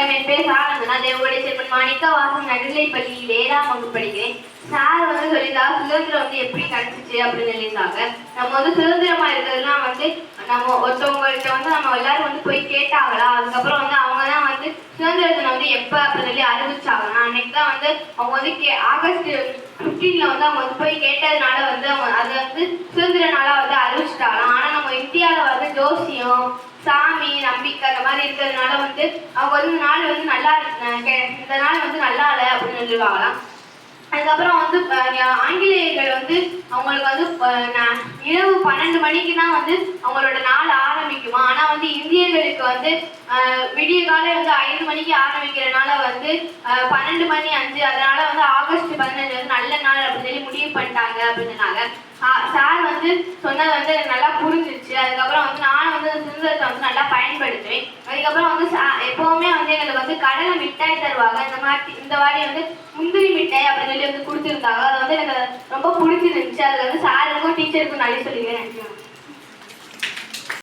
வணக்கம் என் பேர் சாரங்கனா தேவோடைய செல்வன் மாணிக்கா வாசம் நடுநிலை பள்ளியில் ஏழாம் வகுப்பு படிக்கிறேன். சார் வந்து சொல்லியிருந்தாங்க சுதந்திரம் வந்து எப்படி கிடைச்சிச்சு அப்படின்னு சொல்லியிருந்தாங்க. நம்ம வந்து சுதந்திரமா இருக்கிறதுலாம் வந்து நம்ம ஒருத்தவங்கள்ட்ட வந்து நம்ம எல்லாரும் வந்து போய் கேட்டாங்களா? அதுக்கப்புறம் வந்து அவங்க தான் வந்து சுதந்திரத்தை வந்து எப்போ அப்படின்னு சொல்லி அறிவிச்சாங்கன்னா அன்னைக்கு தான் வந்து அவங்க வந்து கே ஆகஸ்ட் ஃபிஃப்டீன்ல வந்து அவங்க வந்து போய் கேட்டதுனால வந்து அவங்க அதை வந்து சுதந்திர வந்து அறிவிச்சிட்டாங்க ஆனா நம்ம இந்தியாவில் வந்து சாமி நம்பிக்கை அந்த மாதிரி இருக்கிறதுனால வந்து அவங்க வந்து இந்த நாள் வந்து நல்லா இந்த நாள் வந்து நல்லா இல்லை அப்படின்னு சொல்லுவாங்களாம் அதுக்கப்புறம் வந்து ஆங்கிலேயர்கள் வந்து அவங்களுக்கு வந்து இரவு பன்னெண்டு மணிக்கு தான் வந்து அவங்களோட நாள் ஆரம்பிக்குமா? ஆனா வந்து இந்தியர்களுக்கு வந்து விடிய காலை வந்து ஐந்து மணிக்கு ஆரம்பிக்கிறனால வந்து பன்னெண்டு மணி அஞ்சு அதனால வந்து ஆகஸ்ட் பதினஞ்சு வந்து நல்ல நாள் அப்படின்னு சொல்லி முடிவு பண்ணிட்டாங்க அப்படின்னு சொன்னாங்க சார் வந்து சொன்னது வந்து நல்லா புரிஞ்சிருச்சு. அதுக்கப்புறம் வந்து அந்த சுதந்திரத்தை வந்து நல்லா பயன்படுத்துவேன் அதுக்கப்புறம் வந்து சா- எப்பவுமே வந்து எங்களுக்கு வந்து கடலை மிட்டாய் தருவாங்க. இந்த மாதிரி இந்த வாடி வந்து முந்திரி மிட்டாய் அப்படின்னு சொல்லி வந்து கொடுத்துருந்தாங்க. அது வந்து எனக்கு ரொம்ப பிடிச்சிருந்துச்சு. அது வந்து சாருக்கும் டீச்சருக்கும் நல்லா சொல்லிக்கிறேன். நன்றி